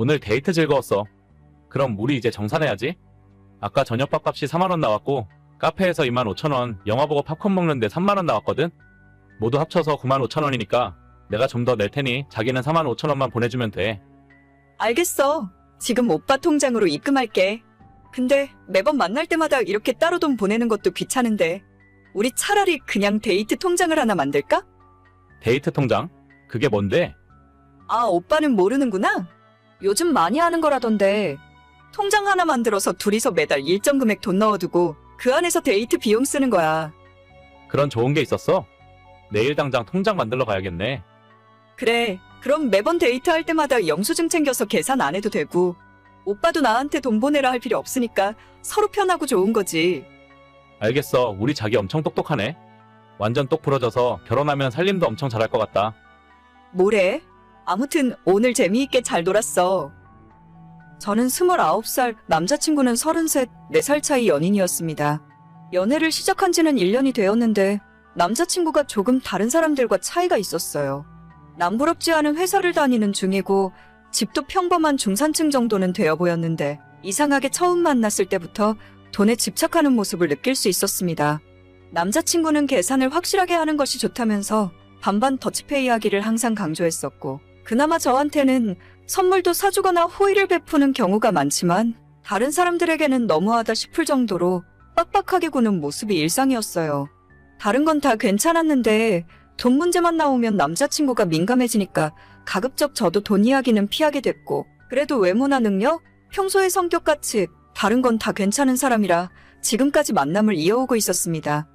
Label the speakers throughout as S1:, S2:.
S1: 오늘 데이트 즐거웠어. 그럼 우리 이제 정산해야지. 아까 저녁 밥 값이 4만원 나왔고, 카페에서 2만 5천원, 영화 보고 팝콘 먹는데 3만원 나왔거든? 모두 합쳐서 9만 5천원이니까 내가 좀 더 낼 테니 자기는 4만 5천원만 보내주면 돼.
S2: 알겠어. 지금 오빠 통장으로 입금할게. 근데 매번 만날 때마다 이렇게 따로 돈 보내는 것도 귀찮은데. 우리 차라리 그냥 데이트 통장을 하나 만들까?
S1: 데이트 통장? 그게 뭔데?
S2: 아, 오빠는 모르는구나? 요즘 많이 하는 거라던데. 통장 하나 만들어서 둘이서 매달 일정 금액 돈 넣어두고 그 안에서 데이트 비용 쓰는 거야.
S1: 그런 좋은 게 있었어? 내일 당장 통장 만들러 가야겠네.
S2: 그래. 그럼 매번 데이트할 때마다 영수증 챙겨서 계산 안 해도 되고, 오빠도 나한테 돈 보내라 할 필요 없으니까 서로 편하고 좋은 거지.
S1: 알겠어. 우리 자기 엄청 똑똑하네. 완전 똑 부러져서 결혼하면 살림도 엄청 잘할 것 같다.
S2: 뭐래? 아무튼 오늘 재미있게 잘 놀았어. 저는 29살, 남자친구는 33, 4살 차이 연인이었습니다. 연애를 시작한 지는 1년이 되었는데 남자친구가 조금 다른 사람들과 차이가 있었어요. 남부럽지 않은 회사를 다니는 중이고 집도 평범한 중산층 정도는 되어 보였는데 이상하게 처음 만났을 때부터 돈에 집착하는 모습을 느낄 수 있었습니다. 남자친구는 계산을 확실하게 하는 것이 좋다면서 반반 더치페이 하기를 항상 강조했었고, 그나마 저한테는 선물도 사주거나 호의를 베푸는 경우가 많지만, 다른 사람들에게는 너무하다 싶을 정도로 빡빡하게 구는 모습이 일상이었어요. 다른 건 다 괜찮았는데, 돈 문제만 나오면 남자친구가 민감해지니까 가급적 저도 돈 이야기는 피하게 됐고, 그래도 외모나 능력, 평소의 성격같이 다른 건 다 괜찮은 사람이라 지금까지 만남을 이어오고 있었습니다.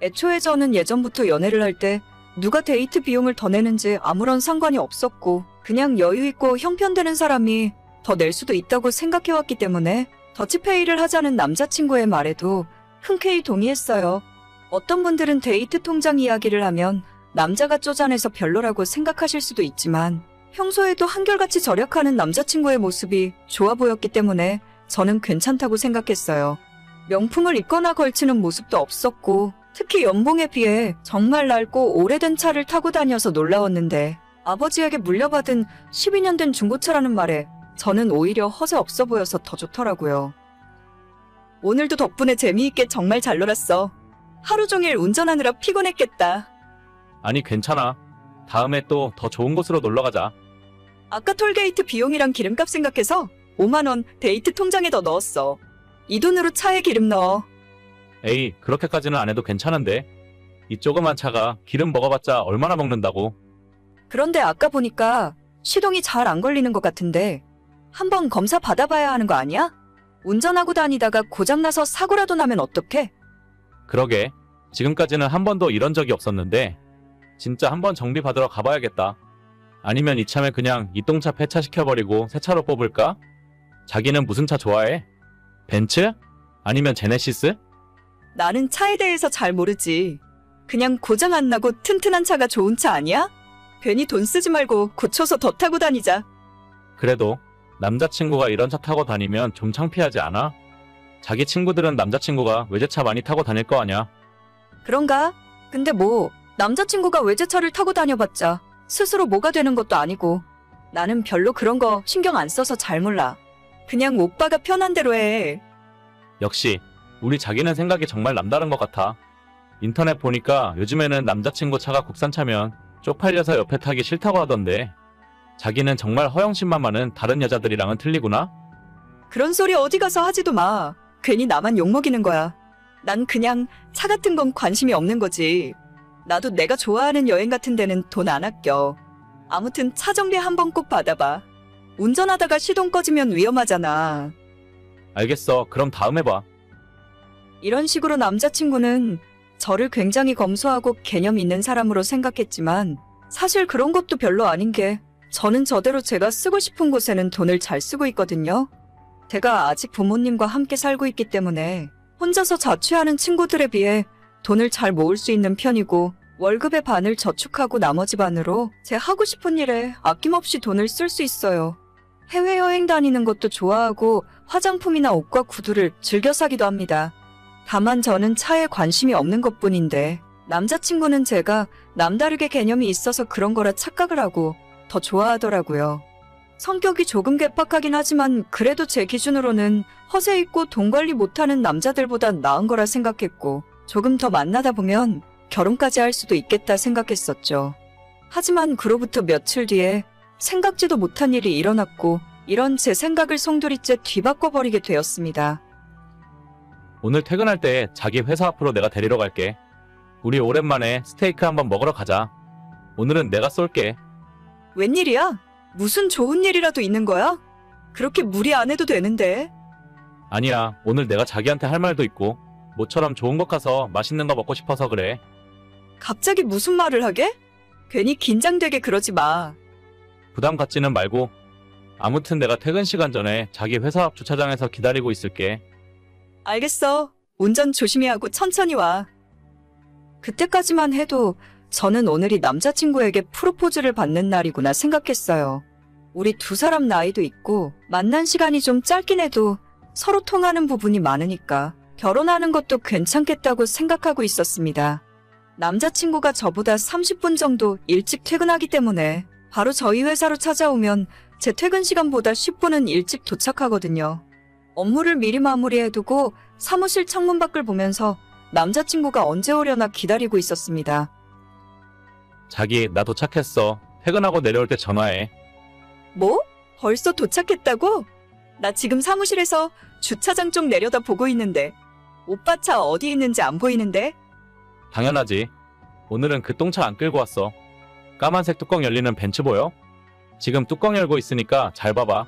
S2: 애초에 저는 예전부터 연애를 할 때 누가 데이트 비용을 더 내는지 아무런 상관이 없었고 그냥 여유 있고 형편되는 사람이 더 낼 수도 있다고 생각해왔기 때문에 더치페이를 하자는 남자친구의 말에도 흔쾌히 동의했어요. 어떤 분들은 데이트 통장 이야기를 하면 남자가 쪼잔해서 별로라고 생각하실 수도 있지만 평소에도 한결같이 절약하는 남자친구의 모습이 좋아 보였기 때문에 저는 괜찮다고 생각했어요. 명품을 입거나 걸치는 모습도 없었고 특히 연봉에 비해 정말 낡고 오래된 차를 타고 다녀서 놀라웠는데 아버지에게 물려받은 12년 된 중고차라는 말에 저는 오히려 허세 없어 보여서 더 좋더라고요. 오늘도 덕분에 재미있게 정말 잘 놀았어. 하루 종일 운전하느라 피곤했겠다.
S1: 아니, 괜찮아. 다음에 또 더 좋은 곳으로 놀러 가자.
S2: 아까 톨게이트 비용이랑 기름값 생각해서 5만 원 데이트 통장에 더 넣었어. 이 돈으로 차에 기름 넣어.
S1: 에이, 그렇게까지는 안 해도 괜찮은데. 이 조그만 차가 기름 먹어봤자 얼마나 먹는다고.
S2: 그런데 아까 보니까 시동이 잘 안 걸리는 것 같은데 한번 검사 받아봐야 하는 거 아니야? 운전하고 다니다가 고장나서 사고라도 나면 어떡해?
S1: 그러게. 지금까지는 한 번도 이런 적이 없었는데, 진짜 한번 정비 받으러 가봐야겠다. 아니면 이참에 그냥 이동차 폐차시켜버리고 새 차로 뽑을까? 자기는 무슨 차 좋아해? 벤츠? 아니면 제네시스?
S2: 나는 차에 대해서 잘 모르지. 그냥 고장 안 나고 튼튼한 차가 좋은 차 아니야? 괜히 돈 쓰지 말고 고쳐서 더 타고 다니자.
S1: 그래도 남자친구가 이런 차 타고 다니면 좀 창피하지 않아? 자기 친구들은 남자친구가 외제차 많이 타고 다닐 거 아냐?
S2: 그런가? 근데 뭐 남자친구가 외제차를 타고 다녀봤자 스스로 뭐가 되는 것도 아니고 나는 별로 그런 거 신경 안 써서 잘 몰라. 그냥 오빠가 편한 대로 해.
S1: 역시 우리 자기는 생각이 정말 남다른 것 같아. 인터넷 보니까 요즘에는 남자친구 차가 국산차면 쪽팔려서 옆에 타기 싫다고 하던데 자기는 정말 허영심만 많은 다른 여자들이랑은 틀리구나?
S2: 그런 소리 어디 가서 하지도 마. 괜히 나만 욕먹이는 거야. 난 그냥 차 같은 건 관심이 없는 거지. 나도 내가 좋아하는 여행 같은 데는 돈 안 아껴. 아무튼 차 정비 한번 꼭 받아봐. 운전하다가 시동 꺼지면 위험하잖아.
S1: 알겠어. 그럼 다음에 봐.
S2: 이런 식으로 남자친구는 저를 굉장히 검소하고 개념 있는 사람으로 생각했지만 사실 그런 것도 별로 아닌 게 저는 저대로 제가 쓰고 싶은 곳에는 돈을 잘 쓰고 있거든요. 제가 아직 부모님과 함께 살고 있기 때문에 혼자서 자취하는 친구들에 비해 돈을 잘 모을 수 있는 편이고 월급의 반을 저축하고 나머지 반으로 제 하고 싶은 일에 아낌없이 돈을 쓸 수 있어요. 해외여행 다니는 것도 좋아하고 화장품이나 옷과 구두를 즐겨 사기도 합니다. 다만 저는 차에 관심이 없는 것 뿐인데 남자친구는 제가 남다르게 개념이 있어서 그런 거라 착각을 하고 더 좋아하더라고요. 성격이 조금 괴팍하긴 하지만 그래도 제 기준으로는 허세 있고 돈 관리 못하는 남자들보단 나은 거라 생각했고 조금 더 만나다 보면 결혼까지 할 수도 있겠다 생각했었죠. 하지만 그로부터 며칠 뒤에 생각지도 못한 일이 일어났고 이런 제 생각을 송두리째 뒤바꿔버리게 되었습니다.
S1: 오늘 퇴근할 때 자기 회사 앞으로 내가 데리러 갈게. 우리 오랜만에 스테이크 한번 먹으러 가자. 오늘은 내가 쏠게.
S2: 웬일이야? 무슨 좋은 일이라도 있는 거야? 그렇게 무리 안 해도 되는데.
S1: 아니야, 오늘 내가 자기한테 할 말도 있고, 모처럼 좋은 것 가서 맛있는 거 먹고 싶어서 그래.
S2: 갑자기 무슨 말을 하게? 괜히 긴장되게 그러지 마.
S1: 부담 갖지는 말고. 아무튼 내가 퇴근 시간 전에 자기 회사 앞 주차장에서 기다리고 있을게.
S2: 알겠어. 운전 조심히 하고 천천히 와. 그때까지만 해도 저는 오늘이 남자친구에게 프로포즈를 받는 날이구나 생각했어요. 우리 두 사람 나이도 있고 만난 시간이 좀 짧긴 해도 서로 통하는 부분이 많으니까 결혼하는 것도 괜찮겠다고 생각하고 있었습니다. 남자친구가 저보다 30분 정도 일찍 퇴근하기 때문에 바로 저희 회사로 찾아오면 제 퇴근 시간보다 10분은 일찍 도착하거든요. 업무를 미리 마무리해두고 사무실 창문 밖을 보면서 남자친구가 언제 오려나 기다리고 있었습니다.
S1: 자기, 나 도착했어. 퇴근하고 내려올 때 전화해.
S2: 뭐? 벌써 도착했다고? 나 지금 사무실에서 주차장 쪽 내려다 보고 있는데 오빠 차 어디 있는지 안 보이는데?
S1: 당연하지. 오늘은 그 똥차 안 끌고 왔어. 까만색 뚜껑 열리는 벤츠 보여? 지금 뚜껑 열고 있으니까 잘 봐봐.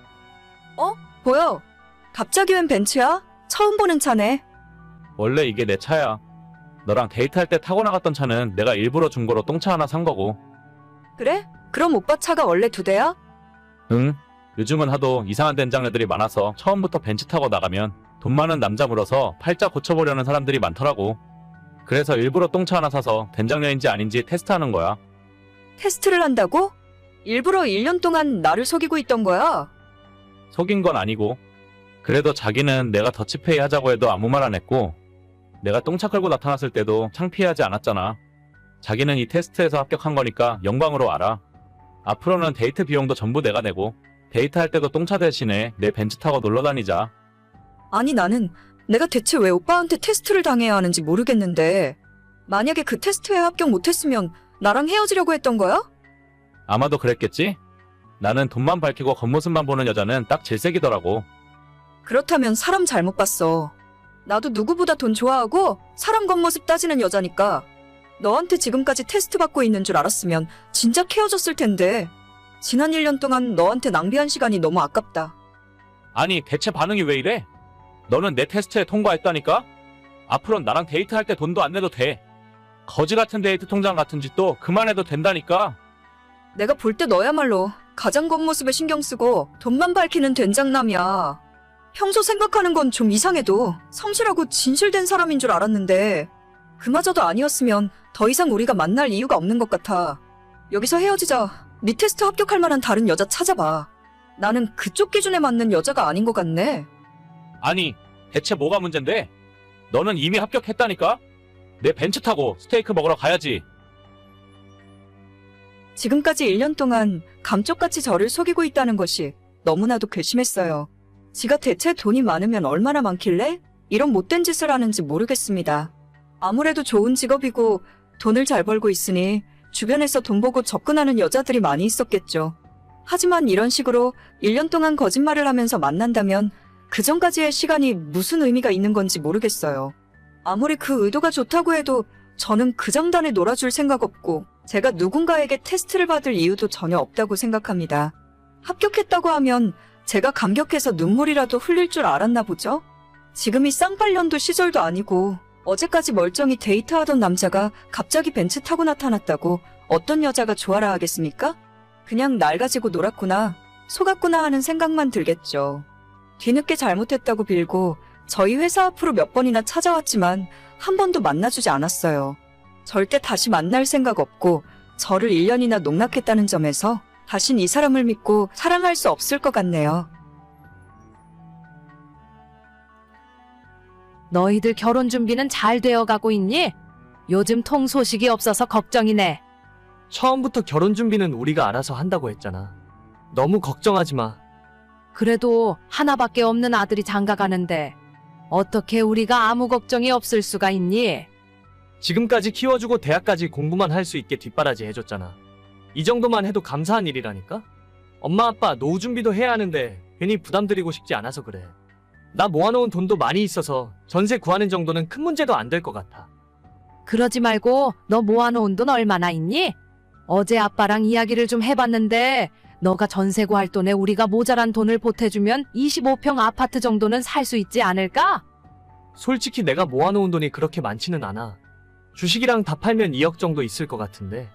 S2: 보여. 갑자기 웬 벤츠야? 처음 보는 차네.
S1: 원래 이게 내 차야. 너랑 데이트할 때 타고 나갔던 차는 내가 일부러 중고로 똥차 하나 산 거고.
S2: 그래? 그럼 오빠 차가 원래 두 대야?
S1: 응. 요즘은 하도 이상한 된장녀들이 많아서 처음부터 벤츠 타고 나가면 돈 많은 남자 물어서 팔자 고쳐보려는 사람들이 많더라고. 그래서 일부러 똥차 하나 사서 된장녀인지 아닌지 테스트하는 거야.
S2: 테스트를 한다고? 일부러 1년 동안 나를 속이고 있던 거야?
S1: 속인 건 아니고. 그래도 자기는 내가 더치페이 하자고 해도 아무 말 안 했고, 내가 똥차 끌고 나타났을 때도 창피하지 않았잖아. 자기는 이 테스트에서 합격한 거니까 영광으로 알아. 앞으로는 데이트 비용도 전부 내가 내고, 데이트할 때도 똥차 대신에 내 벤츠 타고 놀러 다니자.
S2: 아니 나는 내가 대체 왜 오빠한테 테스트를 당해야 하는지 모르겠는데 만약에 그 테스트에 합격 못했으면 나랑 헤어지려고 했던 거야?
S1: 아마도 그랬겠지? 나는 돈만 밝히고 겉모습만 보는 여자는 딱 질색이더라고.
S2: 그렇다면 사람 잘못 봤어. 나도 누구보다 돈 좋아하고 사람 겉모습 따지는 여자니까 너한테 지금까지 테스트 받고 있는 줄 알았으면 진작 헤어졌을 텐데 지난 1년 동안 너한테 낭비한 시간이 너무 아깝다.
S1: 아니, 대체 반응이 왜 이래? 너는 내 테스트에 통과했다니까? 앞으론 나랑 데이트할 때 돈도 안 내도 돼. 거지 같은 데이트 통장 같은 짓도 그만해도 된다니까?
S2: 내가 볼 때 너야말로 가장 겉모습에 신경 쓰고 돈만 밝히는 된장남이야. 평소 생각하는 건 좀 이상해도 성실하고 진실된 사람인 줄 알았는데 그마저도 아니었으면 더 이상 우리가 만날 이유가 없는 것 같아. 여기서 헤어지자. 네 테스트 합격할 만한 다른 여자 찾아봐. 나는 그쪽 기준에 맞는 여자가 아닌 것 같네.
S1: 아니, 대체 뭐가 문제인데? 너는 이미 합격했다니까? 내 벤츠 타고 스테이크 먹으러 가야지.
S2: 지금까지 1년 동안 감쪽같이 저를 속이고 있다는 것이 너무나도 괘씸했어요. 지가 대체 돈이 많으면 얼마나 많길래 이런 못된 짓을 하는지 모르겠습니다. 아무래도 좋은 직업이고 돈을 잘 벌고 있으니 주변에서 돈 보고 접근하는 여자들이 많이 있었겠죠. 하지만 이런 식으로 1년 동안 거짓말을 하면서 만난다면 그 전까지의 시간이 무슨 의미가 있는 건지 모르겠어요. 아무리 그 의도가 좋다고 해도 저는 그 장단에 놀아줄 생각 없고 제가 누군가에게 테스트를 받을 이유도 전혀 없다고 생각합니다. 합격했다고 하면 제가 감격해서 눈물이라도 흘릴 줄 알았나 보죠? 지금이 쌍팔년도 시절도 아니고 어제까지 멀쩡히 데이트하던 남자가 갑자기 벤츠 타고 나타났다고 어떤 여자가 좋아라 하겠습니까? 그냥 날 가지고 놀았구나, 속았구나 하는 생각만 들겠죠. 뒤늦게 잘못했다고 빌고 저희 회사 앞으로 몇 번이나 찾아왔지만 한 번도 만나주지 않았어요. 절대 다시 만날 생각 없고 저를 1년이나 농락했다는 점에서 다신 이 사람을 믿고 사랑할 수 없을 것 같네요.
S3: 너희들 결혼 준비는 잘 되어 가고 있니? 요즘 통 소식이 없어서 걱정이네.
S4: 처음부터 결혼 준비는 우리가 알아서 한다고 했잖아. 너무 걱정하지 마.
S3: 그래도 하나밖에 없는 아들이 장가 가는데 어떻게 우리가 아무 걱정이 없을 수가 있니?
S4: 지금까지 키워주고 대학까지 공부만 할 수 있게 뒷바라지 해줬잖아. 이 정도만 해도 감사한 일이라니까? 엄마 아빠 노후 준비도 해야 하는데 괜히 부담드리고 싶지 않아서 그래. 나 모아놓은 돈도 많이 있어서 전세 구하는 정도는 큰 문제도 안 될 것 같아.
S3: 그러지 말고 너 모아놓은 돈 얼마나 있니? 어제 아빠랑 이야기를 좀 해봤는데 너가 전세 구할 돈에 우리가 모자란 돈을 보태주면 25평 아파트 정도는 살 수 있지 않을까?
S4: 솔직히 내가 모아놓은 돈이 그렇게 많지는 않아. 주식이랑 다 팔면 2억 정도 있을 것 같은데.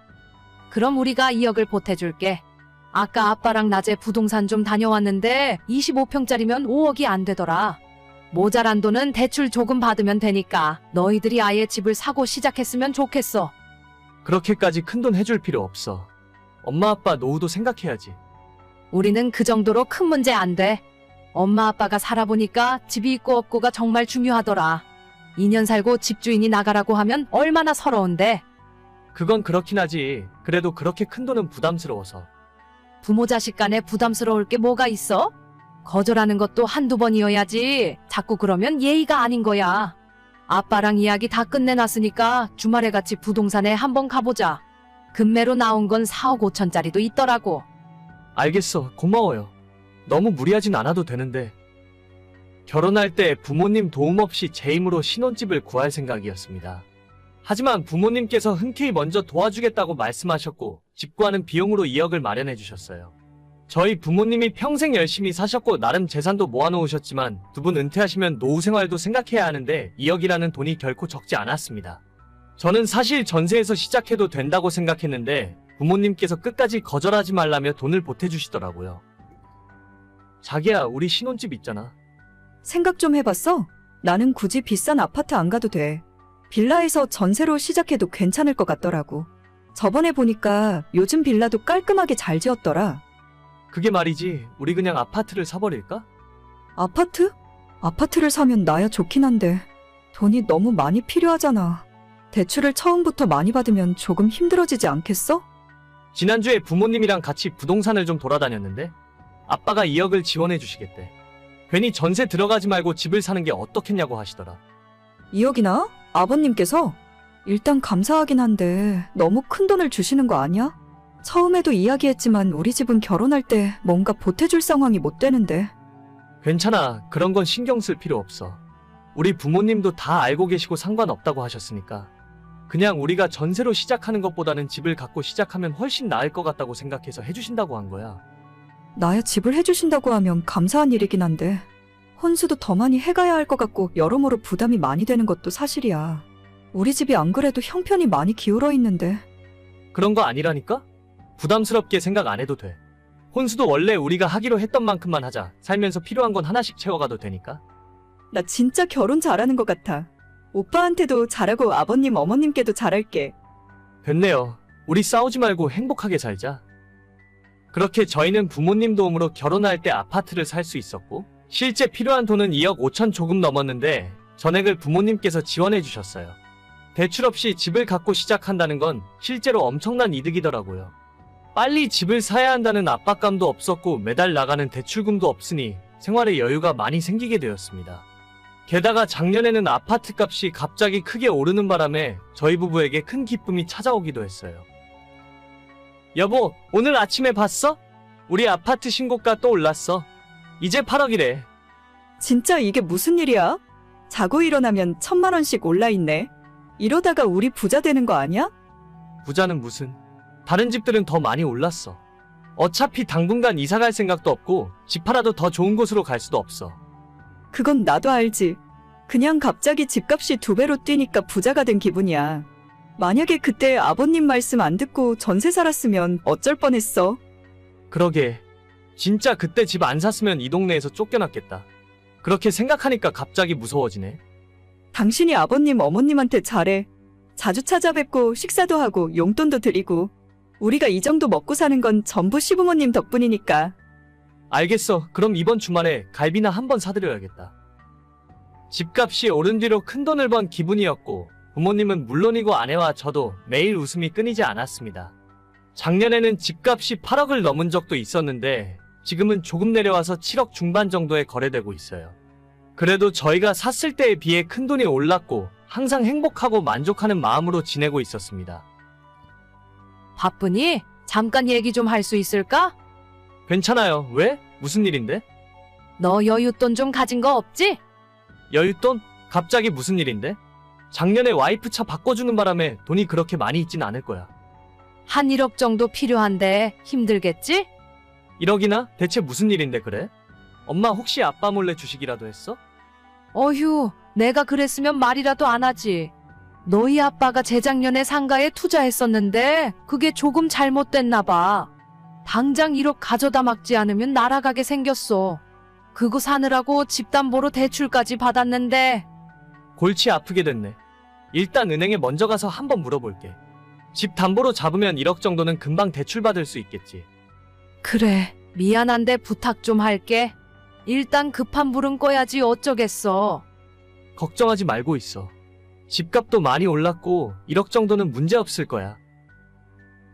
S3: 그럼 우리가 2억을 보태줄게. 아까 아빠랑 낮에 부동산 좀 다녀왔는데 25평짜리면 5억이 안 되더라. 모자란 돈은 대출 조금 받으면 되니까 너희들이 아예 집을 사고 시작했으면 좋겠어.
S4: 그렇게까지 큰 돈 해줄 필요 없어. 엄마 아빠 노후도 생각해야지.
S3: 우리는 그 정도로 큰 문제 안 돼. 엄마 아빠가 살아보니까 집이 있고 없고가 정말 중요하더라. 2년 살고 집주인이 나가라고 하면 얼마나 서러운데.
S4: 그건 그렇긴 하지. 그래도 그렇게 큰 돈은 부담스러워서.
S3: 부모 자식 간에 부담스러울 게 뭐가 있어? 거절하는 것도 한두 번이어야지. 자꾸 그러면 예의가 아닌 거야. 아빠랑 이야기 다 끝내놨으니까 주말에 같이 부동산에 한번 가보자. 금매로 나온 건 4억 5천짜리도 있더라고.
S4: 알겠어. 고마워요. 너무 무리하진 않아도 되는데. 결혼할 때 부모님 도움 없이 제 힘으로 신혼집을 구할 생각이었습니다. 하지만 부모님께서 흔쾌히 먼저 도와주겠다고 말씀하셨고, 집 구하는 비용으로 2억을 마련해 주셨어요. 저희 부모님이 평생 열심히 사셨고, 나름 재산도 모아놓으셨지만, 두 분 은퇴하시면 노후 생활도 생각해야 하는데, 2억이라는 돈이 결코 적지 않았습니다. 저는 사실 전세에서 시작해도 된다고 생각했는데, 부모님께서 끝까지 거절하지 말라며 돈을 보태주시더라고요. 자기야, 우리 신혼집 있잖아.
S2: 생각 좀 해봤어? 나는 굳이 비싼 아파트 안 가도 돼. 빌라에서 전세로 시작해도 괜찮을 것 같더라고. 저번에 보니까 요즘 빌라도 깔끔하게 잘 지었더라.
S4: 그게 말이지, 우리 그냥 아파트를 사버릴까?
S2: 아파트? 아파트를 사면 나야 좋긴 한데 돈이 너무 많이 필요하잖아. 대출을 처음부터 많이 받으면 조금 힘들어지지 않겠어?
S4: 지난주에 부모님이랑 같이 부동산을 좀 돌아다녔는데, 아빠가 2억을 지원해 주시겠대. 괜히 전세 들어가지 말고 집을 사는 게 어떻겠냐고 하시더라.
S2: 2억이나? 아버님께서? 일단 감사하긴 한데 너무 큰 돈을 주시는 거 아니야? 처음에도 이야기했지만 우리 집은 결혼할 때 뭔가 보태줄 상황이 못 되는데.
S4: 괜찮아, 그런 건 신경 쓸 필요 없어. 우리 부모님도 다 알고 계시고 상관없다고 하셨으니까. 그냥 우리가 전세로 시작하는 것보다는 집을 갖고 시작하면 훨씬 나을 것 같다고 생각해서 해주신다고 한 거야.
S2: 나야 집을 해주신다고 하면 감사한 일이긴 한데 혼수도 더 많이 해가야 할 것 같고 여러모로 부담이 많이 되는 것도 사실이야. 우리 집이 안 그래도 형편이 많이 기울어 있는데
S4: 그런 거 아니라니까? 부담스럽게 생각 안 해도 돼. 혼수도 원래 우리가 하기로 했던 만큼만 하자. 살면서 필요한 건 하나씩 채워가도 되니까.
S2: 나 진짜 결혼 잘하는 것 같아. 오빠한테도 잘하고 아버님 어머님께도 잘할게.
S4: 됐네요. 우리 싸우지 말고 행복하게 살자. 그렇게 저희는 부모님 도움으로 결혼할 때 아파트를 살 수 있었고, 실제 필요한 돈은 2억 5천 조금 넘었는데, 전액을 부모님께서 지원해 주셨어요. 대출 없이 집을 갖고 시작한다는 건 실제로 엄청난 이득이더라고요. 빨리 집을 사야 한다는 압박감도 없었고, 매달 나가는 대출금도 없으니 생활에 여유가 많이 생기게 되었습니다. 게다가 작년에는 아파트 값이 갑자기 크게 오르는 바람에 저희 부부에게 큰 기쁨이 찾아오기도 했어요. 여보, 오늘 아침에 봤어? 우리 아파트 신고가 또 올랐어. 이제 8억이래.
S2: 진짜 이게 무슨 일이야? 자고 일어나면 천만 원씩 올라있네. 이러다가 우리 부자 되는 거 아니야?
S4: 부자는 무슨. 다른 집들은 더 많이 올랐어. 어차피 당분간 이사 갈 생각도 없고 집 팔아도 더 좋은 곳으로 갈 수도 없어.
S2: 그건 나도 알지. 그냥 갑자기 집값이 두 배로 뛰니까 부자가 된 기분이야. 만약에 그때 아버님 말씀 안 듣고 전세 살았으면 어쩔 뻔했어.
S4: 그러게. 진짜 그때 집 안 샀으면 이 동네에서 쫓겨났겠다. 그렇게 생각하니까 갑자기 무서워지네.
S2: 당신이 아버님 어머님한테 잘해. 자주 찾아뵙고 식사도 하고 용돈도 드리고. 우리가 이 정도 먹고 사는 건 전부 시부모님 덕분이니까.
S4: 알겠어. 그럼 이번 주말에 갈비나 한번 사드려야겠다. 집값이 오른 뒤로 큰 돈을 번 기분이었고 부모님은 물론이고 아내와 저도 매일 웃음이 끊이지 않았습니다. 작년에는 집값이 8억을 넘은 적도 있었는데 지금은 조금 내려와서 7억 중반 정도에 거래되고 있어요. 그래도 저희가 샀을 때에 비해 큰 돈이 올랐고 항상 행복하고 만족하는 마음으로 지내고 있었습니다.
S3: 바쁘니? 잠깐 얘기 좀 할 수 있을까?
S4: 괜찮아요. 왜? 무슨 일인데?
S3: 너 여윳돈 좀 가진 거 없지?
S4: 여윳돈? 갑자기 무슨 일인데? 작년에 와이프 차 바꿔주는 바람에 돈이 그렇게 많이 있진 않을 거야.
S3: 한 1억 정도 필요한데 힘들겠지?
S4: 1억이나? 대체 무슨 일인데 그래? 엄마 혹시 아빠 몰래 주식이라도 했어?
S3: 어휴, 내가 그랬으면 말이라도 안 하지. 너희 아빠가 재작년에 상가에 투자했었는데 그게 조금 잘못됐나 봐. 당장 1억 가져다 막지 않으면 날아가게 생겼어. 그거 사느라고 집담보로 대출까지 받았는데
S4: 골치 아프게 됐네. 일단 은행에 먼저 가서 한번 물어볼게. 집 담보로 잡으면 1억 정도는 금방 대출받을 수 있겠지.
S3: 그래, 미안한데 부탁 좀 할게. 일단 급한 불은 꺼야지 어쩌겠어.
S4: 걱정하지 말고 있어. 집값도 많이 올랐고 1억 정도는 문제 없을 거야.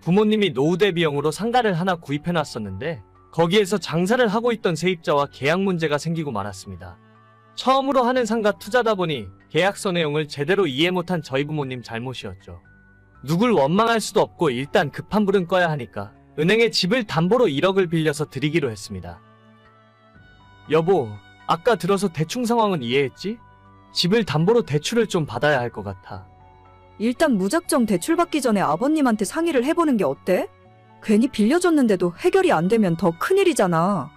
S4: 부모님이 노후 대비용으로 상가를 하나 구입해 놨었는데 거기에서 장사를 하고 있던 세입자와 계약 문제가 생기고 말았습니다. 처음으로 하는 상가 투자다 보니 계약서 내용을 제대로 이해 못한 저희 부모님 잘못이었죠. 누굴 원망할 수도 없고 일단 급한 불은 꺼야 하니까 은행에 집을 담보로 1억을 빌려서 드리기로 했습니다. 여보, 아까 들어서 대충 상황은 이해했지? 집을 담보로 대출을 좀 받아야 할 것 같아.
S2: 일단 무작정 대출 받기 전에 아버님한테 상의를 해보는 게 어때? 괜히 빌려줬는데도 해결이 안 되면 더 큰일이잖아.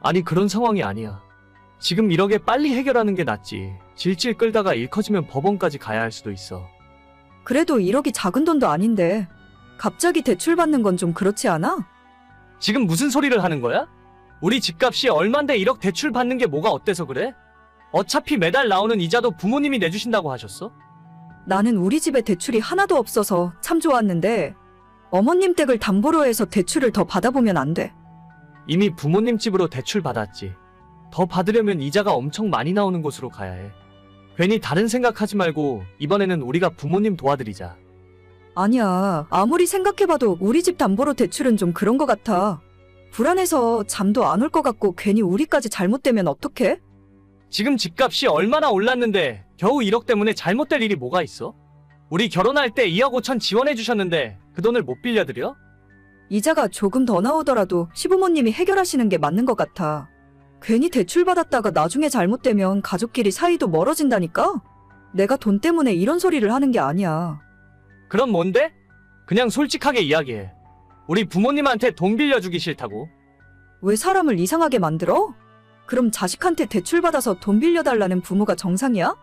S4: 아니, 그런 상황이 아니야. 지금 1억에 빨리 해결하는 게 낫지. 질질 끌다가 일 커지면 법원까지 가야 할 수도 있어.
S2: 그래도 1억이 작은 돈도 아닌데 갑자기 대출 받는 건 좀 그렇지 않아?
S4: 지금 무슨 소리를 하는 거야? 우리 집값이 얼만데 1억 대출 받는 게 뭐가 어때서 그래? 어차피 매달 나오는 이자도 부모님이 내주신다고 하셨어?
S2: 나는 우리 집에 대출이 하나도 없어서 참 좋았는데 어머님 댁을 담보로 해서 대출을 더 받아보면 안 돼.
S4: 이미 부모님 집으로 대출 받았지. 더 받으려면 이자가 엄청 많이 나오는 곳으로 가야 해. 괜히 다른 생각하지 말고 이번에는 우리가 부모님 도와드리자.
S2: 아니야. 아무리 생각해봐도 우리 집 담보로 대출은 좀 그런 것 같아. 불안해서 잠도 안 올 것 같고 괜히 우리까지 잘못되면 어떡해?
S4: 지금 집값이 얼마나 올랐는데 겨우 1억 때문에 잘못될 일이 뭐가 있어? 우리 결혼할 때 2억 5천 지원해 주셨는데 그 돈을 못 빌려드려?
S2: 이자가 조금 더 나오더라도 시부모님이 해결하시는 게 맞는 것 같아. 괜히 대출 받았다가 나중에 잘못되면 가족끼리 사이도 멀어진다니까? 내가 돈 때문에 이런 소리를 하는 게 아니야.
S4: 그럼 뭔데? 그냥 솔직하게 이야기해. 우리 부모님한테 돈 빌려주기 싫다고.
S2: 왜 사람을 이상하게 만들어? 그럼 자식한테 대출 받아서 돈 빌려달라는 부모가 정상이야?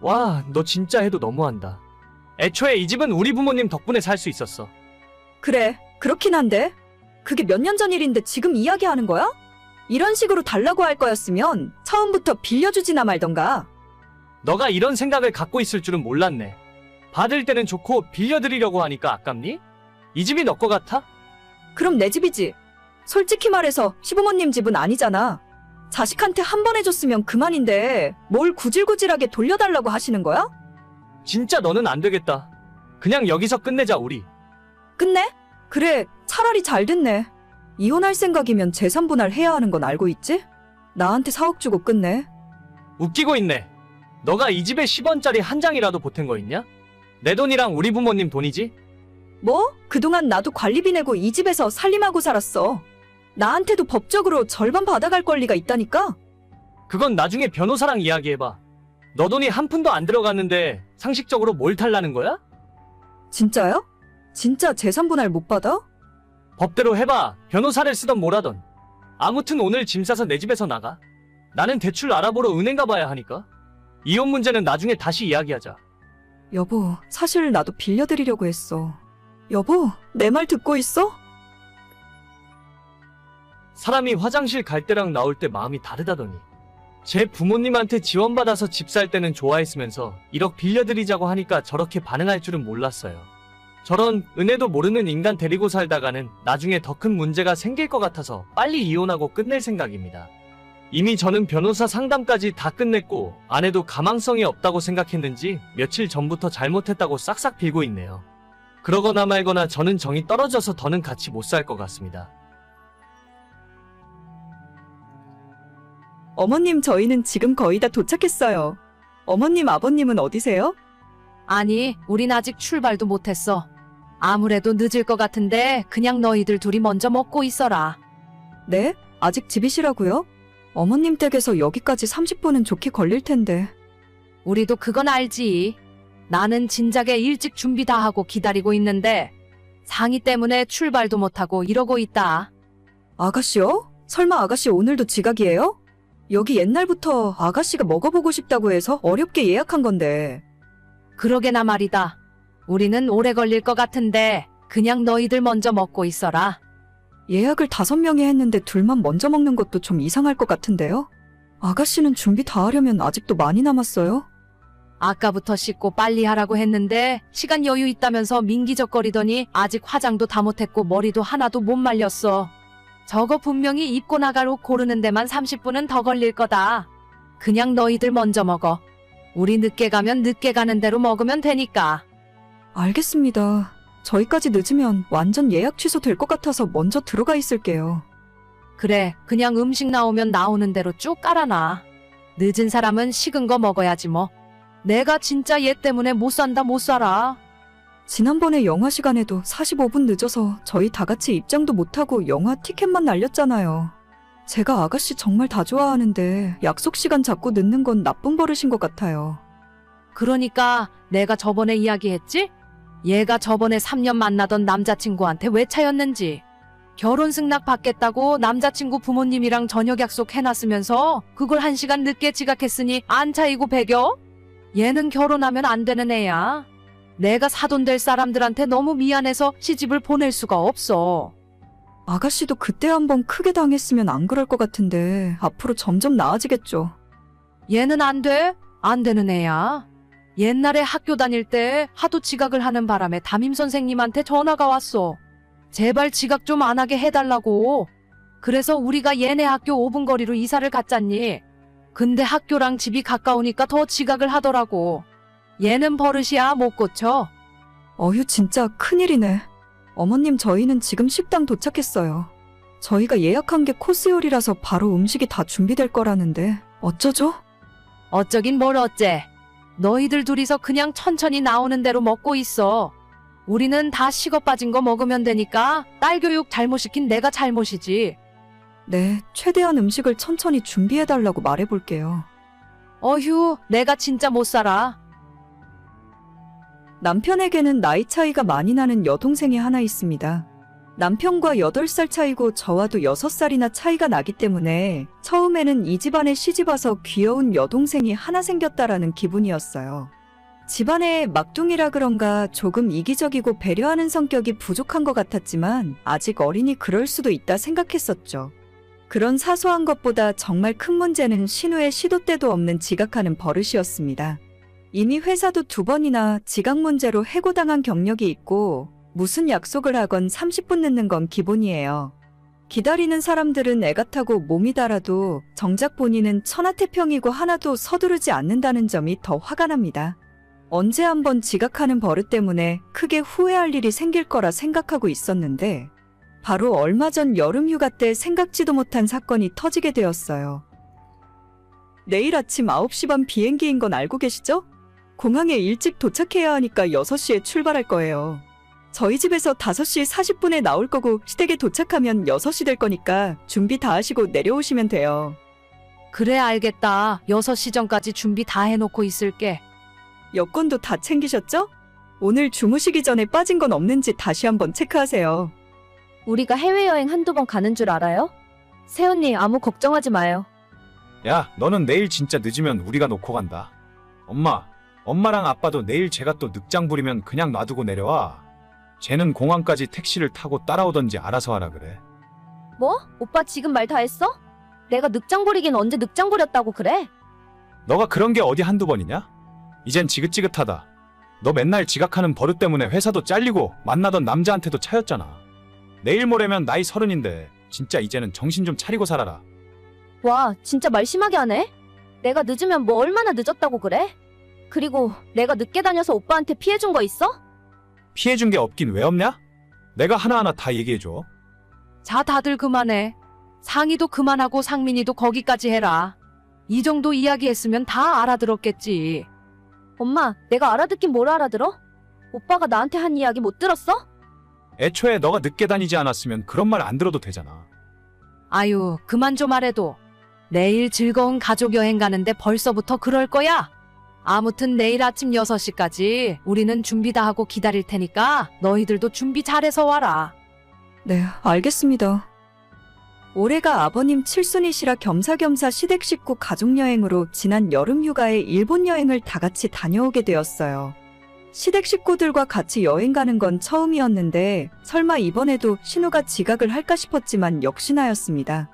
S4: 와, 너 진짜 해도 너무한다. 애초에 이 집은 우리 부모님 덕분에 살 수 있었어.
S2: 그래, 그렇긴 한데. 그게 몇 년 전 일인데 지금 이야기하는 거야? 이런 식으로 달라고 할 거였으면 처음부터 빌려주지나 말던가.
S4: 너가 이런 생각을 갖고 있을 줄은 몰랐네. 받을 때는 좋고 빌려드리려고 하니까 아깝니? 이 집이 너 거 같아?
S2: 그럼 내 집이지. 솔직히 말해서 시부모님 집은 아니잖아. 자식한테 한 번 해줬으면 그만인데 뭘 구질구질하게 돌려달라고 하시는 거야?
S4: 진짜 너는 안 되겠다. 그냥 여기서 끝내자 우리.
S2: 끝내? 그래, 차라리 잘 됐네. 이혼할 생각이면 재산 분할 해야 하는 건 알고 있지? 나한테 4억 주고 끝내.
S4: 웃기고 있네. 너가 이 집에 10원짜리 한 장이라도 보탠 거 있냐? 내 돈이랑 우리 부모님 돈이지?
S2: 뭐? 그동안 나도 관리비 내고 이 집에서 살림하고 살았어. 나한테도 법적으로 절반 받아갈 권리가 있다니까?
S4: 그건 나중에 변호사랑 이야기해봐. 너 돈이 한 푼도 안 들어갔는데 상식적으로 뭘 탈라는 거야?
S2: 진짜요? 진짜 재산 분할 못 받아?
S4: 법대로 해봐. 변호사를 쓰던 뭐라던. 아무튼 오늘 짐 싸서 내 집에서 나가. 나는 대출 알아보러 은행 가봐야 하니까. 이혼 문제는 나중에 다시 이야기하자.
S2: 여보, 사실 나도 빌려드리려고 했어. 여보, 내 말 듣고 있어?
S4: 사람이 화장실 갈 때랑 나올 때 마음이 다르다더니. 제 부모님한테 지원받아서 집 살 때는 좋아했으면서 1억 빌려드리자고 하니까 저렇게 반응할 줄은 몰랐어요. 저런 은혜도 모르는 인간 데리고 살다가는 나중에 더 큰 문제가 생길 것 같아서 빨리 이혼하고 끝낼 생각입니다. 이미 저는 변호사 상담까지 다 끝냈고 아내도 가망성이 없다고 생각했는지 며칠 전부터 잘못했다고 싹싹 빌고 있네요. 그러거나 말거나 저는 정이 떨어져서 더는 같이 못 살 것 같습니다.
S2: 어머님, 저희는 지금 거의 다 도착했어요. 어머님, 아버님은 어디세요?
S3: 아니, 우린 아직 출발도 못했어. 아무래도 늦을 것 같은데 그냥 너희들 둘이 먼저 먹고 있어라.
S2: 네? 아직 집이시라고요? 어머님 댁에서 여기까지 30분은 좋게 걸릴 텐데.
S3: 우리도 그건 알지. 나는 진작에 일찍 준비 다 하고 기다리고 있는데 상의 때문에 출발도 못하고 이러고 있다.
S2: 아가씨요? 설마 아가씨 오늘도 지각이에요? 여기 옛날부터 아가씨가 먹어보고 싶다고 해서 어렵게 예약한 건데.
S3: 그러게나 말이다. 우리는 오래 걸릴 것 같은데 그냥 너희들 먼저 먹고 있어라.
S2: 예약을 다섯 명이 했는데 둘만 먼저 먹는 것도 좀 이상할 것 같은데요? 아가씨는 준비 다 하려면 아직도 많이 남았어요?
S3: 아까부터 씻고 빨리 하라고 했는데 시간 여유 있다면서 민기적거리더니 아직 화장도 다 못했고 머리도 하나도 못 말렸어. 저거 분명히 입고 나갈 옷 고르는 데만 30분은 더 걸릴 거다. 그냥 너희들 먼저 먹어. 우리 늦게 가면 늦게 가는 대로 먹으면 되니까.
S2: 알겠습니다. 저희까지 늦으면 완전 예약 취소될 것 같아서 먼저 들어가 있을게요.
S3: 그래, 그냥 음식 나오면 나오는 대로 쭉 깔아놔. 늦은 사람은 식은 거 먹어야지 뭐. 내가 진짜 얘 때문에 못 산다 못 살아.
S2: 지난번에 영화 시간에도 45분 늦어서 저희 다 같이 입장도 못하고 영화 티켓만 날렸잖아요. 제가 아가씨 정말 다 좋아하는데 약속 시간 자꾸 늦는 건 나쁜 버릇인 것 같아요.
S3: 그러니까 내가 저번에 이야기했지? 얘가 저번에 3년 만나던 남자친구한테 왜 차였는지. 결혼 승낙 받겠다고 남자친구 부모님이랑 저녁 약속 해놨으면서 그걸 한 시간 늦게 지각했으니 안 차이고 배겨? 얘는 결혼하면 안 되는 애야. 내가 사돈 될 사람들한테 너무 미안해서 시집을 보낼 수가 없어.
S2: 아가씨도 그때 한번 크게 당했으면 안 그럴 것 같은데 앞으로 점점 나아지겠죠.
S3: 얘는 안 돼. 안 되는 애야. 옛날에 학교 다닐 때 하도 지각을 하는 바람에 담임 선생님한테 전화가 왔어. 제발 지각 좀 안 하게 해달라고. 그래서 우리가 얘네 학교 5분 거리로 이사를 갔잖니. 근데 학교랑 집이 가까우니까 더 지각을 하더라고. 얘는 버릇이야 못 고쳐.
S2: 어휴 진짜 큰일이네. 어머님 저희는 지금 식당 도착했어요. 저희가 예약한 게 코스 요리라서 바로 음식이 다 준비될 거라는데 어쩌죠?
S3: 어쩌긴 뭘 어째. 너희들 둘이서 그냥 천천히 나오는 대로 먹고 있어. 우리는 다 식어 빠진 거 먹으면 되니까 딸 교육 잘못 시킨 내가 잘못이지.
S2: 네, 최대한 음식을 천천히 준비해달라고 말해볼게요.
S3: 어휴, 내가 진짜 못 살아.
S2: 남편에게는 나이 차이가 많이 나는 여동생이 하나 있습니다. 남편과 8살 차이고 저와도 6살이나 차이가 나기 때문에 처음에는 이 집안에 시집와서 귀여운 여동생이 하나 생겼다라는 기분이었어요. 집안에 막둥이라 그런가 조금 이기적이고 배려하는 성격이 부족한 것 같았지만 아직 어리니 그럴 수도 있다 생각했었죠. 그런 사소한 것보다 정말 큰 문제는 신우의 시도 때도 없는 지각하는 버릇이었습니다. 이미 회사도 두 번이나 지각 문제로 해고당한 경력이 있고 무슨 약속을 하건 30분 늦는 건 기본이에요. 기다리는 사람들은 애가 타고 몸이 달아도 정작 본인은 천하태평이고 하나도 서두르지 않는다는 점이 더 화가 납니다. 언제 한번 지각하는 버릇 때문에 크게 후회할 일이 생길 거라 생각하고 있었는데 바로 얼마 전 여름 휴가 때 생각지도 못한 사건이 터지게 되었어요. 내일 아침 9시 반 비행기인 건 알고 계시죠? 공항에 일찍 도착해야 하니까 6시에 출발할 거예요. 저희 집에서 5시 40분에 나올 거고 시댁에 도착하면 6시 될 거니까 준비 다 하시고 내려오시면 돼요.
S3: 그래, 알겠다. 6시 전까지 준비 다 해놓고 있을게.
S2: 여권도 다 챙기셨죠? 오늘 주무시기 전에 빠진 건 없는지 다시 한번 체크하세요.
S5: 우리가 해외여행 한두 번 가는 줄 알아요? 새언니 아무 걱정하지 마요.
S6: 야, 너는 내일 진짜 늦으면 우리가 놓고 간다. 엄마, 엄마랑 아빠도 내일 제가 또 늑장 부리면 그냥 놔두고 내려와. 쟤는 공항까지 택시를 타고 따라오던지 알아서 하라 그래.
S5: 뭐? 오빠 지금 말 다 했어? 내가 늑장 부리긴 언제 늑장 부렸다고 그래?
S6: 너가 그런 게 어디 한두 번이냐? 이젠 지긋지긋하다. 너 맨날 지각하는 버릇 때문에 회사도 잘리고 만나던 남자한테도 차였잖아. 내일 모레면 나이 서른인데 진짜 이제는 정신 좀 차리고 살아라.
S5: 와, 진짜 말 심하게 하네? 내가 늦으면 뭐 얼마나 늦었다고 그래? 그리고 내가 늦게 다녀서 오빠한테 피해준 거 있어?
S6: 피해준 게 없긴 왜 없냐? 내가 하나하나 다 얘기해줘.
S3: 자, 다들 그만해. 상희도 그만하고 상민이도 거기까지 해라. 이 정도 이야기했으면 다 알아들었겠지.
S5: 엄마, 내가 알아듣긴 뭘 알아들어? 오빠가 나한테 한 이야기 못 들었어?
S6: 애초에 너가 늦게 다니지 않았으면 그런 말 안 들어도 되잖아.
S3: 아유, 그만 좀 하래도. 내일 즐거운 가족 여행 가는데 벌써부터 그럴 거야? 아무튼 내일 아침 6시까지 우리는 준비 다 하고 기다릴 테니까 너희들도 준비 잘해서 와라.
S2: 네, 알겠습니다. 올해가 아버님 칠순이시라 겸사겸사 시댁 식구 가족여행으로 지난 여름 휴가에 일본 여행을 다 같이 다녀오게 되었어요. 시댁 식구들과 같이 여행 가는 건 처음이었는데 설마 이번에도 신우가 지각을 할까 싶었지만 역시나였습니다.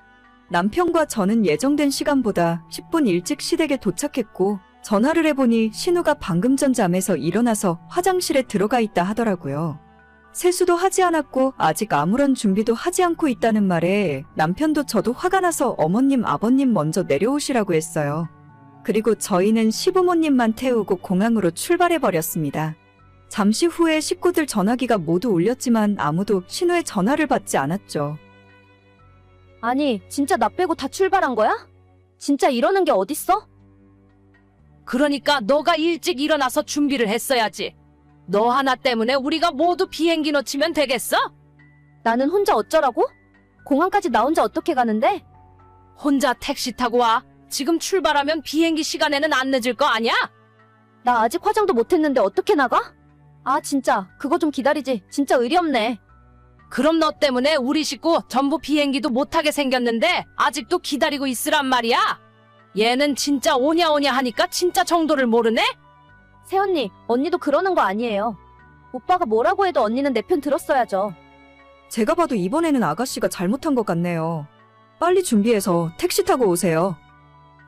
S2: 남편과 저는 예정된 시간보다 10분 일찍 시댁에 도착했고 전화를 해보니 신우가 방금 전 잠에서 일어나서 화장실에 들어가 있다 하더라고요. 세수도 하지 않았고 아직 아무런 준비도 하지 않고 있다는 말에 남편도 저도 화가 나서 어머님 아버님 먼저 내려오시라고 했어요. 그리고 저희는 시부모님만 태우고 공항으로 출발해 버렸습니다. 잠시 후에 식구들 전화기가 모두 울렸지만 아무도 신우의 전화를 받지 않았죠.
S5: 아니, 진짜 나 빼고 다 출발한 거야? 진짜 이러는 게 어딨어?
S3: 그러니까 너가 일찍 일어나서 준비를 했어야지. 너 하나 때문에 우리가 모두 비행기 놓치면 되겠어?
S5: 나는 혼자 어쩌라고? 공항까지 나 혼자 어떻게 가는데?
S3: 혼자 택시 타고 와. 지금 출발하면 비행기 시간에는 안 늦을 거 아니야?
S5: 나 아직 화장도 못 했는데 어떻게 나가? 아, 진짜. 그거 좀 기다리지. 진짜 의리 없네.
S3: 그럼 너 때문에 우리 식구 전부 비행기도 못 타게 생겼는데 아직도 기다리고 있으란 말이야. 얘는 진짜 오냐 오냐 하니까 진짜 정도를 모르네?
S5: 새언니, 언니도 그러는 거 아니에요. 오빠가 뭐라고 해도 언니는 내 편 들었어야죠.
S2: 제가 봐도 이번에는 아가씨가 잘못한 것 같네요. 빨리 준비해서 택시 타고 오세요.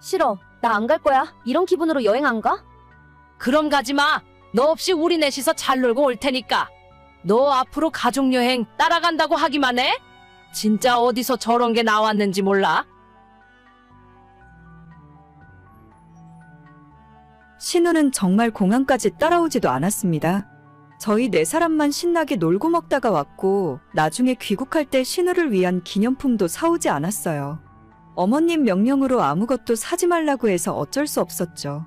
S5: 싫어. 나 안 갈 거야. 이런 기분으로 여행 안 가?
S3: 그럼 가지 마. 너 없이 우리 넷이서 잘 놀고 올 테니까. 너 앞으로 가족여행 따라간다고 하기만 해? 진짜 어디서 저런 게 나왔는지 몰라.
S2: 신우는 정말 공항까지 따라오지도 않았습니다. 저희 네 사람만 신나게 놀고 먹다가 왔고, 나중에 귀국할 때 신우를 위한 기념품도 사오지 않았어요. 어머님 명령으로 아무것도 사지 말라고 해서 어쩔 수 없었죠.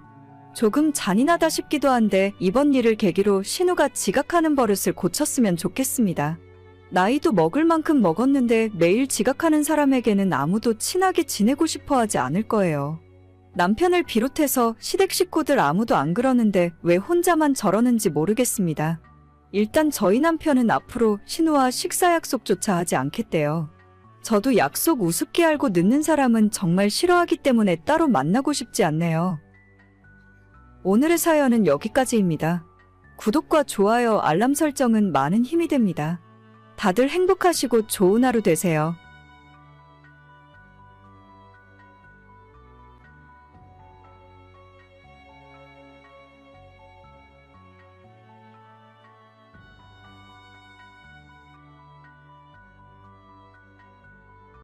S2: 조금 잔인하다 싶기도 한데, 이번 일을 계기로 신우가 지각하는 버릇을 고쳤으면 좋겠습니다. 나이도 먹을 만큼 먹었는데 매일 지각하는 사람에게는 아무도 친하게 지내고 싶어 하지 않을 거예요. 남편을 비롯해서 시댁 식구들 아무도 안 그러는데 왜 혼자만 저러는지 모르겠습니다. 일단 저희 남편은 앞으로 신우와 식사 약속조차 하지 않겠대요. 저도 약속 우습게 알고 늦는 사람은 정말 싫어하기 때문에 따로 만나고 싶지 않네요. 오늘의 사연은 여기까지입니다. 구독과 좋아요, 알람 설정은 많은 힘이 됩니다. 다들 행복하시고 좋은 하루 되세요.